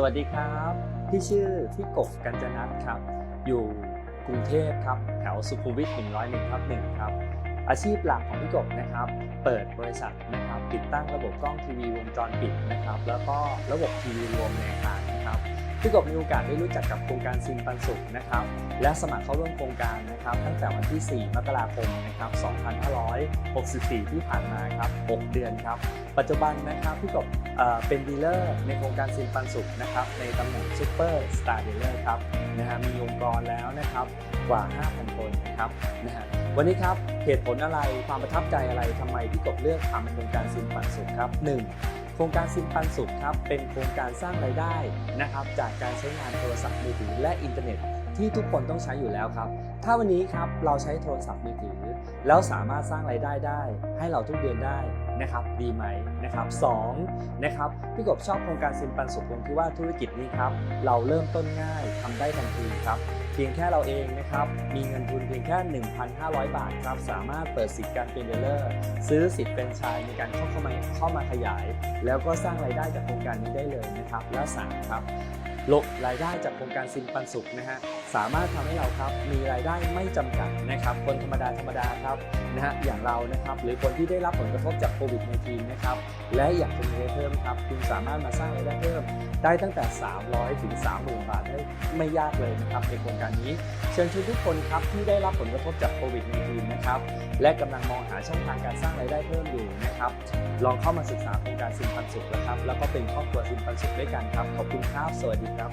สวัสดีครับพี่ชื่อพี่กบกัญจนัทครับ อยู่กรุงเทพครับแถวสุขุมวิท101ทับหนึ่งครับ อาชีพหลักของพี่กบนะครับ เปิดบริษัทนะครับติดตั้งระบบกล้องทีวีวงจรปิดนะครับ แล้วก็ระบบทีวีรวมในอาคารนะครับ พี่กบมีโอกาสได้รู้จักกับโครงการซิมปันสุขนะครับ และสมัครเข้าร่วมโครงการนะครับ ตั้งแต่วันที่ 4 มกราคมนะครับ 2564 ที่ผ่านมาครับ 6 เดือนครับ ปัจจุบันนะครับพี่กบเเป็นดีลเลอร์ในโครงการซิมปันสุขนะครับ ในตำแหน่งซูเปอร์สตาร์ดีลเลอร์ครับนะฮะมีองค์กรแล้วนะครับกว่า 5,000 คนนะครับนะฮะวันนี้ครับเหตุผลอะไรความประทับใจอะไรทำไมพี่กบเลือกทำโครงการซิมปันสุขครับหนึ่ง ครงการซิมปันสุขครับเป็นโครงการสร้างรายได้นะครับจากการใช้งานโทรศัพท์มือถือและอินเทอร์เน็ตที่ทุกคนต้องใช้อยู่แล้วครับ ถ้าวันนี้ครับเราใช้โทรศัพท์มือถือ แล้วสามารถสร้างรายได้ได้ ให้เราทุกเดือนได้นะครับดีไหมนะครับสองนะครับพี่กบชอบโครงการซิมปันสุขตรงที่ว่าธุรกิจนี้ครับเราเริ่มต้นง่ายทำได้ทันทีครับ พียงแค่เราเองนะครับ มีเงินทุนเพียงแค่ 1,500 บาทครับ สามารถเปิดสิทธิ์การเป็นเดลเลอร์ ซื้อสิทธิ์เป็นชายในการเข้าเข้ามาเข้ามาขยาย แล้วก็สร้างรายได้จากโครงการนี้ได้เลยนะครับ และสามครับลบรายได้จากโครงการซิมปันสุขนะฮะสามารถทำให้เราครับมีรายได้ไม่จำกัดนะครับ คนธรรมดาธรรมดาครับนะฮะอย่างเรานะครับ หรือคนที่ได้รับผลกระทบจากโควิด -19 นะครับ และอยากจะมีได้เพิ่มครับ คุณสามารถมาสร้างรายได้เพิ่ม ได้ตั้งแต่ 300 ถึง 30,000 บาทได้ไม่ยากเลยนะครับในโครงการนี้ เชิญชวนทุกคนครับที่ได้รับผลกระทบจากโควิด -19 นะครับและกำลังมองหาช่องทางการสร้างรายได้เพิ่มอยู่นะครับลองเข้ามาศึกษาโครงการซินปันสุขนะครับแล้วก็เป็นครอบครัวซินปันสุขด้วยกันครับขอบคุณครับสวัสดีครับ